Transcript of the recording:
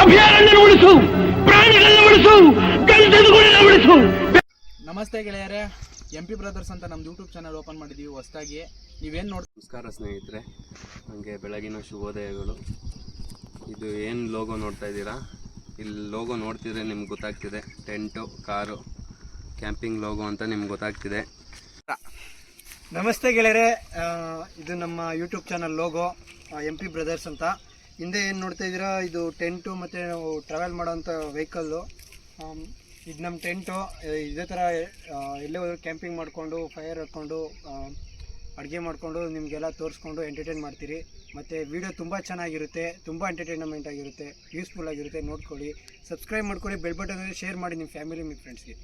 ಅಭಯಾರಣ್ಯ ಉಳಿಸು ಪ್ರಾಣಿಗಳನ್ನ ಉಳಿಸು ಉಳಿಸು. ನಮಸ್ತೆ ಗೆಳೆಯರೇ ಎಂ ಪಿ ಬ್ರದರ್ಸ್ ಅಂತ ನಮ್ದು ಯೂಟ್ಯೂಬ್ ಚಾನಲ್ ಓಪನ್ ಮಾಡಿದ್ದೀವಿ ಹೊಸದಾಗಿ. ನೀವೇನು ನೋಡಿ ನಮಸ್ಕಾರ ಸ್ನೇಹಿತರೆ ನನಗೆ ಬೆಳಗಿನ ಶುಭೋದಯಗಳು. ಇದು ಏನು ಲೋಗೋ ನೋಡ್ತಾ ಇದ್ದೀರಾ? ಇಲ್ಲಿ ಲೋಗೋ ನೋಡ್ತಿದ್ರೆ ನಿಮ್ಗೆ ಗೊತ್ತಾಗ್ತಿದೆ. ಟೆಂಟು ಕಾರು ಕ್ಯಾಂಪಿಂಗ್ ಲೋಗೋ ಅಂತ ನಿಮ್ಗೆ ಗೊತ್ತಾಗ್ತಿದೆ. ನಮಸ್ತೆ ಗೆಳೆಯರೇ ಇದು ನಮ್ಮ YouTube channel logo M P brothers ಅಂತ. ಹಿಂದೆ ಏನು ನೋಡ್ತಾ ಇದ್ದೀರಾ? ಇದು ಟೆಂಟು ಮತ್ತು ನಾವು ಟ್ರಾವೆಲ್ ಮಾಡೋವಂಥ ವೆಹಿಕಲ್ಲು ಇದು ನಮ್ಮ ಟೆಂಟು. ಇದೇ ಥರ ಎಲ್ಲೇ ಹೋದ್ರು ಕ್ಯಾಂಪಿಂಗ್ ಮಾಡಿಕೊಂಡು ಫೈರ್ ಹಾಕ್ಕೊಂಡು ಅಡುಗೆ ಮಾಡಿಕೊಂಡು, ನಿಮಗೆಲ್ಲ ತೋರಿಸ್ಕೊಂಡು ಎಂಟರ್ಟೈನ್ ಮಾಡ್ತೀರಿ. ಮತ್ತು ವಿಡಿಯೋ ತುಂಬ ಚೆನ್ನಾಗಿರುತ್ತೆ, ತುಂಬ ಎಂಟರ್ಟೈನ್ಮೆಂಟ್ ಆಗಿರುತ್ತೆ ಯೂಸ್ಫುಲ್ ಆಗಿರುತ್ತೆ, ನೋಡ್ಕೊಳ್ಳಿ. ಸಬ್ಸ್ಕ್ರೈಬ್ ಮಾಡ್ಕೊಳ್ಳಿ ಬೆಲ್ ಬಟನ್ ಶೇರ್ ಮಾಡಿ ನಿಮ್ಮ ಫ್ಯಾಮಿಲಿ ನಿಮ್ಮ ಫ್ರೆಂಡ್ಸ್ಗೆ